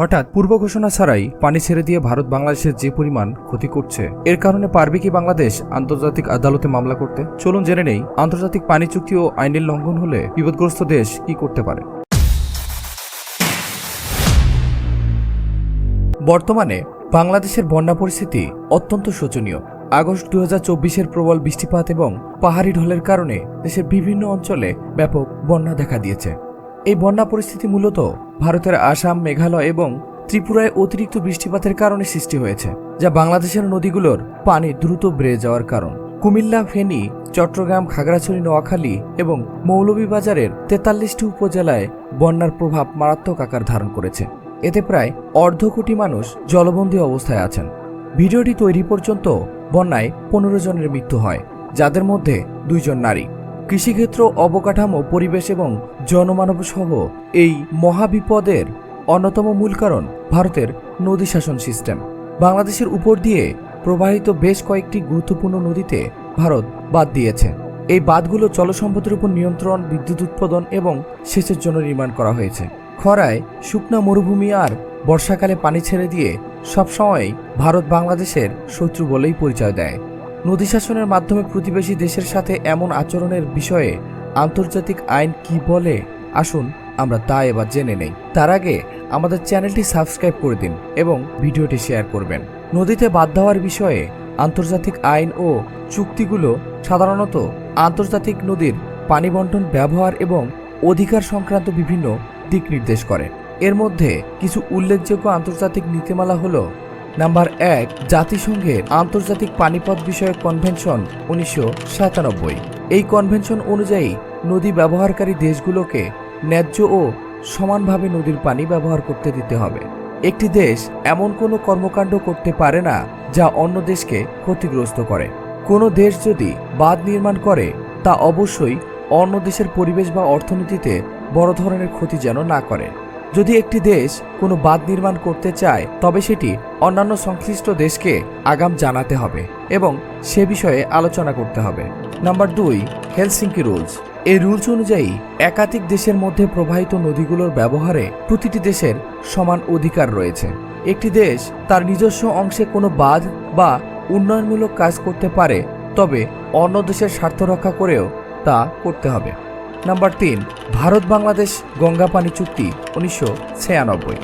হঠাৎ পূর্ব ঘোষণা ছাড়াই পানি ছেড়ে দিয়ে ভারত বাংলাদেশের যে পরিমাণ ক্ষতি করছে, এর কারণে পারবে কি বাংলাদেশ আন্তর্জাতিক আদালতে মামলা করতে? চলুন জেনে নেই, আন্তর্জাতিক পানি চুক্তি ও আইনের লঙ্ঘন হলে বিপদগ্রস্ত দেশ কি করতে পারে? বর্তমানে বাংলাদেশের বন্যা পরিস্থিতি অত্যন্ত শোচনীয়। আগস্ট দু হাজার চব্বিশের প্রবল বৃষ্টিপাত এবং পাহাড়ি ঢলের কারণে দেশের বিভিন্ন অঞ্চলে ব্যাপক বন্যা দেখা দিয়েছে। এই বন্যা পরিস্থিতি মূলত ভারতের আসাম, মেঘালয় এবং ত্রিপুরায় অতিরিক্ত বৃষ্টিপাতের কারণে সৃষ্টি হয়েছে, যা বাংলাদেশের নদীগুলোর পানি দ্রুত বেড়ে যাওয়ার কারণ। কুমিল্লা, ফেনী, চট্টগ্রাম, খাগড়াছড়ি, নোয়াখালী এবং মৌলভীবাজারের তেতাল্লিশটি উপজেলায় বন্যার প্রভাব মারাত্মক আকার ধারণ করেছে। এতে প্রায় অর্ধ কোটি মানুষ জলবন্দী অবস্থায় আছেন। ভিডিওটি তৈরি পর্যন্ত বন্যায় পনেরো জনের মৃত্যু হয়, যাদের মধ্যে দুইজন নারী। কৃষিক্ষেত্র অবকাঠামো, পরিবেশ এবং জনমানব সহ এই মহাবিপদের অন্যতম মূল কারণ ভারতের নদী শাসন সিস্টেম বাংলাদেশের উপর দিয়ে প্রবাহিত বেশ কয়েকটি গুরুত্বপূর্ণ নদীতে ভারত বাদ দিয়েছে। এই বাঁধগুলো জলসম্পদের উপর নিয়ন্ত্রণ, বিদ্যুৎ উৎপাদন এবং সেচের জন্য নির্মাণ করা হয়েছে। খরায় শুকনা মরুভূমি আর বর্ষাকালে পানি ছেড়ে দিয়ে সবসময়ই ভারত বাংলাদেশের শত্রু বলেই পরিচয় দেয়। নদী শাসনের মাধ্যমে প্রতিবেশী দেশের সাথে এমন আচরণের বিষয়ে আন্তর্জাতিক আইন কি বলে? আসুন, আমরা তা এবার জেনে নেই। তার আগে আমাদের চ্যানেলটি সাবস্ক্রাইব করে দিন এবং ভিডিওটি শেয়ার করবেন। নদীতে বাদ দেওয়ার বিষয়ে আন্তর্জাতিক আইন ও চুক্তিগুলো সাধারণত আন্তর্জাতিক নদীর পানি বন্টন ব্যবহার এবং অধিকার সংক্রান্ত বিভিন্ন দিক নির্দেশ করে। এর মধ্যে কিছু উল্লেখযোগ্য আন্তর্জাতিক নীতিমালা হলো নাম্বার এক, জাতিসংঘের আন্তর্জাতিক পানিপথ বিষয়ক কনভেনশন উনিশশো সাতানব্বই। এই কনভেনশন অনুযায়ী নদী ব্যবহারকারী দেশগুলোকে ন্যায্য ও সমানভাবে নদীর পানি ব্যবহার করতে দিতে হবে। একটি দেশ এমন কোনো কর্মকাণ্ড করতে পারে না যা অন্য দেশকে ক্ষতিগ্রস্ত করে। কোনো দেশ যদি বাঁধ নির্মাণ করে, তা অবশ্যই অন্য দেশের পরিবেশ বা অর্থনীতিতে বড় ধরনের ক্ষতি যেন না করে। যদি একটি দেশ কোনো বাঁধ নির্মাণ করতে চায়, তবে সেটি অন্যান্য সংশ্লিষ্ট দেশকে আগাম জানাতে হবে এবং সে বিষয়ে আলোচনা করতে হবে। নাম্বার দুই, হেলসিঙ্কি রুলস। এই রুলস অনুযায়ী একাধিক দেশের মধ্যে প্রবাহিত নদীগুলোর ব্যবহারে প্রতিটি দেশের সমান অধিকার রয়েছে। একটি দেশ তার নিজস্ব অংশে কোনো বাঁধ বা উন্নয়নমূলক কাজ করতে পারে, তবে অন্য দেশের স্বার্থ রক্ষা করেও তা করতে হবে। নাম্বার তিন, ভারত বাংলাদেশ গঙ্গা পানি চুক্তি উনিশশো ছিয়ানব্বই।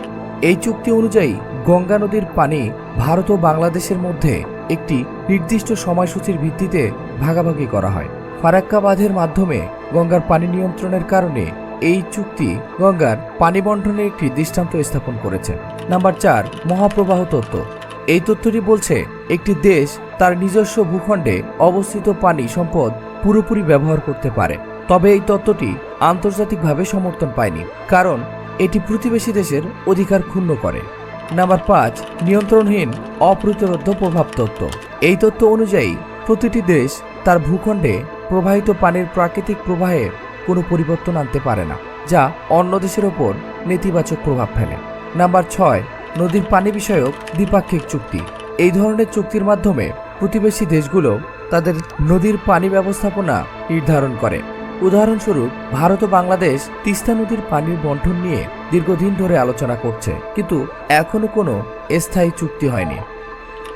এই চুক্তি অনুযায়ী গঙ্গা নদীর পানি ভারত ও বাংলাদেশের মধ্যে একটি নির্দিষ্ট সময়সূচির ভিত্তিতে ভাগাভাগি করা হয়। ফারাক্কা বাঁধের মাধ্যমে গঙ্গার পানি নিয়ন্ত্রণের কারণে এই চুক্তি গঙ্গার পানি বন্টনের একটি দৃষ্টান্ত স্থাপন করেছে। নাম্বার চার, মহাপ্রবাহ তত্ত্ব। এই তথ্যটি বলছে, একটি দেশ তার নিজস্ব ভূখণ্ডে অবস্থিত পানি সম্পদ পুরোপুরি ব্যবহার করতে পারে। তবে এই তত্ত্বটি আন্তর্জাতিকভাবে সমর্থন পায়নি, কারণ এটি প্রতিবেশী দেশের অধিকার ক্ষুণ্ণ করে। নাম্বার পাঁচ, নিয়ন্ত্রণহীন অপ্রতিরোধ্য প্রভাব তত্ত্ব। এই তত্ত্ব অনুযায়ী, প্রতিটি দেশ তার ভূখণ্ডে প্রবাহিত পানির প্রাকৃতিক প্রবাহে কোনো পরিবর্তন আনতে পারে না, যা অন্য দেশের ওপর নেতিবাচক প্রভাব ফেলে। নাম্বার ছয়, নদীর পানি বিষয়ক দ্বিপাক্ষিক চুক্তি। এই ধরনের চুক্তির মাধ্যমে প্রতিবেশী দেশগুলো তাদের নদীর পানি ব্যবস্থাপনা নির্ধারণ করে। উদাহরণস্বরূপ, ভারত ও বাংলাদেশ তিস্তা নদীর পানির বন্টন নিয়ে দীর্ঘদিন ধরে আলোচনা করছে, কিন্তু এখনও কোনো স্থায়ী চুক্তি হয়নি।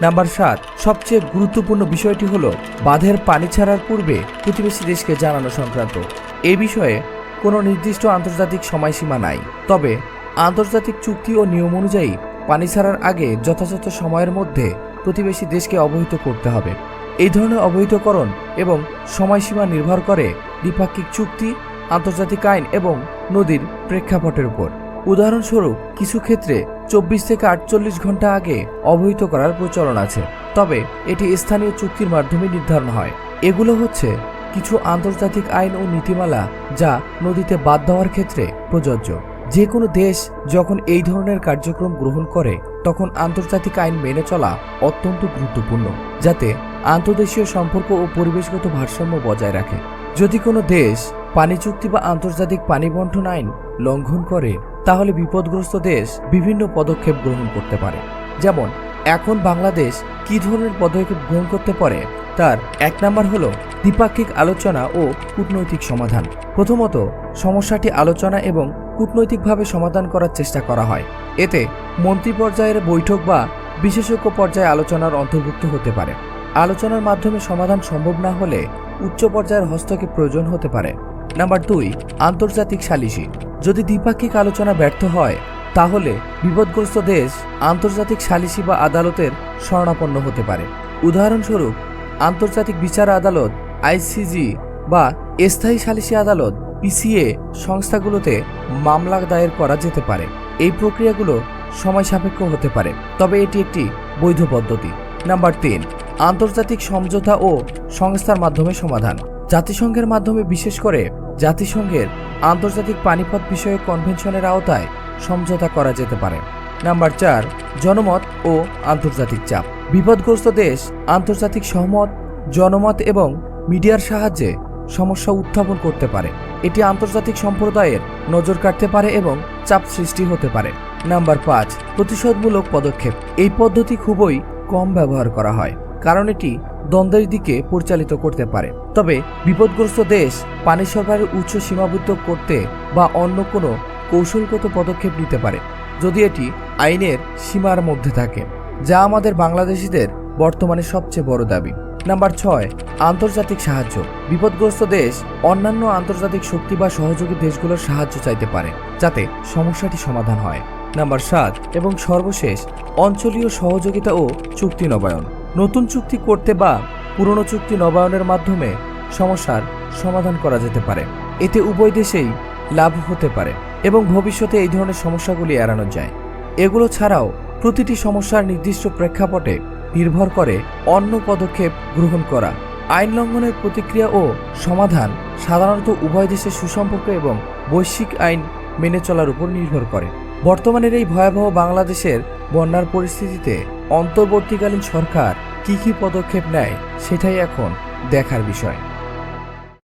নাম্বার সাত, সবচেয়ে গুরুত্বপূর্ণ বিষয়টি হল বাঁধের পানি ছাড়ার পূর্বে প্রতিবেশী দেশকে জানানো সংক্রান্ত। এ বিষয়ে কোনো নির্দিষ্ট আন্তর্জাতিক সময়সীমা নাই। তবে আন্তর্জাতিক চুক্তি ও নিয়ম অনুযায়ী পানি ছাড়ার আগে যথাযথ সময়ের মধ্যে প্রতিবেশী দেশকে অবহিত করতে হবে। এই ধরনের অবহিতকরণ এবং সময়সীমা নির্ভর করে দ্বিপাক্ষিক চুক্তি, আন্তর্জাতিক আইন এবং নদীর প্রেক্ষাপটের উপর। উদাহরণস্বরূপ, কিছু ক্ষেত্রে চব্বিশ থেকে আটচল্লিশ ঘণ্টা আগে অবহিত করার প্রচলন আছে, তবে এটি স্থানীয় চুক্তির মাধ্যমে নির্ধারণ হয়। এগুলো হচ্ছে কিছু আন্তর্জাতিক আইন ও নীতিমালা যা নদীতে বাদ দেওয়ার ক্ষেত্রে প্রযোজ্য। যে কোনো দেশ যখন এই ধরনের কার্যক্রম গ্রহণ করে, তখন আন্তর্জাতিক আইন মেনে চলা অত্যন্ত গুরুত্বপূর্ণ, যাতে আন্তর্দেশীয় সম্পর্ক ও পরিবেশগত ভারসাম্য বজায় রাখে। যদি কোনো দেশ পানি চুক্তি বা আন্তর্জাতিক পানি বন্টন আইন লঙ্ঘন করে, তাহলে বিপদগ্রস্ত দেশ বিভিন্ন পদক্ষেপ গ্রহণ করতে পারে। যেমন, এখন বাংলাদেশ কি ধরনের পদক্ষেপ গ্রহণ করতে পারে, তার এক নাম্বার হলো দ্বিপাক্ষিক আলোচনা ও কূটনৈতিক সমাধান। প্রথমত, সমস্যাটি আলোচনা এবং কূটনৈতিকভাবে সমাধান করার চেষ্টা করা হয়। এতে মন্ত্রী পর্যায়ের বৈঠক বা বিশেষজ্ঞ পর্যায়ে আলোচনার অন্তর্ভুক্ত হতে পারে। আলোচনার মাধ্যমে সমাধান সম্ভব না হলে উচ্চ পর্যায়ের হস্তক্ষেপ প্রয়োজন হতে পারে। নাম্বার দুই, আন্তর্জাতিক সালিসি। যদি দ্বিপাক্ষিক আলোচনা ব্যর্থ হয়, তাহলে বিপদগ্রস্ত দেশ আন্তর্জাতিক সালিসি বা আদালতের শরণাপন্ন হতে পারে। উদাহরণস্বরূপ, আন্তর্জাতিক বিচার আদালত আইসিজি বা স্থায়ী সালিসি আদালত পিসিএ সংস্থাগুলোতে মামলা দায়ের করা যেতে পারে। এই প্রক্রিয়াগুলো সময় সাপেক্ষ হতে পারে, তবে এটি একটি বৈধ পদ্ধতি। নাম্বার তিন আন্তর্জাতিক সমঝোতা ও সংস্থার মাধ্যমে সমাধান। জাতিসংঘের মাধ্যমে বিশেষ করে জাতিসংঘের আন্তর্জাতিক পানিপথ বিষয়ক কনভেনশনের আওতায় সমঝোতা করা যেতে পারে। নাম্বার চার, জনমত ও আন্তর্জাতিক চাপ। বিপদগ্রস্ত দেশ, আন্তর্জাতিক সহমত, জনমত এবং মিডিয়ার সাহায্যে সমস্যা উত্থাপন করতে পারে। এটি আন্তর্জাতিক সম্প্রদায়ের নজর কাটতে পারে এবং চাপ সৃষ্টি হতে পারে। নাম্বার পাঁচ, প্রতিশোধমূলক পদক্ষেপ। এই পদ্ধতি খুবই কম ব্যবহার করা হয়। কারণ এটি দ্বন্দ্বের দিকে পরিচালিত করতে পারে। তবে বিপদগ্রস্ত দেশ পানি সরবরাহের উৎস সীমাবদ্ধ করতে বা অন্য কোনো কৌশলগত পদক্ষেপ নিতে পারে, যদি এটি আইনের সীমার মধ্যে থাকে, যা আমাদের বাংলাদেশিদের বর্তমানে সবচেয়ে বড় দাবি। নাম্বার ছয়, আন্তর্জাতিক সাহায্য। বিপদগ্রস্ত দেশ অন্যান্য আন্তর্জাতিক শক্তি বা সহযোগী দেশগুলোর সাহায্য চাইতে পারে, যাতে সমস্যাটি সমাধান হয়। নাম্বার সাত, এবং সর্বশেষ, অঞ্চলীয় সহযোগিতা ও চুক্তি নবায়ন। নতুন চুক্তি করতে বা পুরনো চুক্তি নবায়নের মাধ্যমে সমস্যার সমাধান করা যেতে পারে। এতে উভয় দেশেই লাভ হতে পারে এবং ভবিষ্যতে এই ধরনের সমস্যাগুলি এড়ানো যায়। এগুলো ছাড়াও প্রতিটি সমস্যার নির্দিষ্ট প্রেক্ষাপটে নির্ভর করে অন্য পদক্ষেপ গ্রহণ করা, আইন লঙ্ঘনের প্রতিক্রিয়া ও সমাধান সাধারণত উভয় দেশের সুসম্পর্ক এবং বৈশ্বিক আইন মেনে চলার উপর নির্ভর করে। বর্তমানের এই ভয়াবহ বাংলাদেশের বন্যার পরিস্থিতিতে অন্তর্বর্তীকালীন সরকার কি কি পদক্ষেপ নেয় সেটাই এখন দেখার বিষয়।